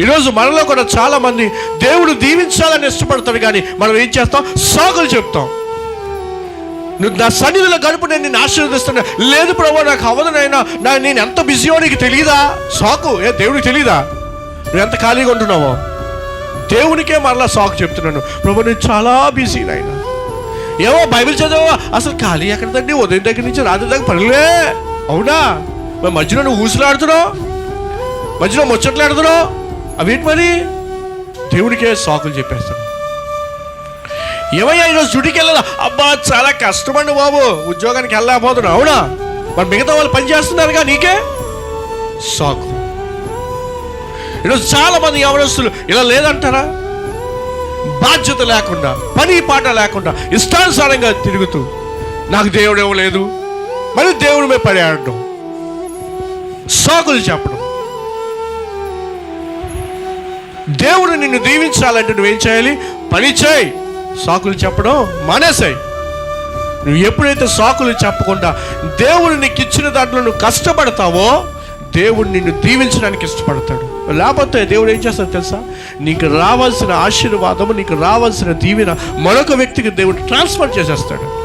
ఈరోజు మనలో కూడా చాలా మంది దేవుడు దీవించాలని ఇష్టపడతాడు కానీ మనం ఏం చేస్తాం? సాకులు చెప్తాం. నువ్వు నా సన్నిధిలో గడుపు నేను నేను ఆశీర్వదిస్తున్నా. లేదు ప్రభు నాకు అవదనైనా నా నేను ఎంత బిజీయో నీకు తెలియదా సాకు. ఏ దేవుడికి తెలియదా నువ్వు ఎంత ఖాళీగా ఉంటున్నావో? దేవునికే మరలా సాకు చెప్తున్నాను. ప్రభు నేను చాలా బిజీ నాయన. ఏమో బైబిల్ చదవా అసలు ఖాళీ ఎక్కడదండి ఉదయం దగ్గర నుంచి రాత్రి దగ్గర పనులే. అవునా? మరి మధ్యలో నువ్వు ఊసులాడుతున్నావు? మధ్యలో ముచ్చట్లాడుతున్నావు అవేంటి మరి దేవుడికే సాకులు చెప్పేస్తాను ఏమయ్యా ఈరోజు జుడికి వెళ్ళాలా? అబ్బా చాలా కష్టమండి బాబు. ఉద్యోగానికి వెళ్ళకపోతున్నావు అవునా? మరి మిగతా వాళ్ళు పని చేస్తున్నారుగా నీకే? సాకు. ఈరోజు చాలా మంది యవనస్తులు ఇలా లేదంటారా? బాధ్యత లేకుండా పని పాట లేకుండా ఇష్టానుసారంగా తిరుగుతూ నాకు దేవుడు ఏమో లేదు మరి దేవుడి మీద పడేయడం సాకులు చెప్పడం. దేవుడు నిన్ను దీవించాలంటే నువ్వేం చేయాలి? పని చేయి. సాకులు చెప్పడం మానేసాయి. నువ్వు ఎప్పుడైతే సాకులు చెప్పకుండా దేవుడు నీకు ఇచ్చిన దాంట్లో నువ్వు కష్టపడతావో దేవుడు నిన్ను దీవించడానికి ఇష్టపడతాడు. లేకపోతే దేవుడు ఏం చేస్తాడు తెలుసా? నీకు రావాల్సిన ఆశీర్వాదము నీకు రావాల్సిన దీవెన మరొక వ్యక్తికి దేవుడు ట్రాన్స్ఫర్ చేసేస్తాడు.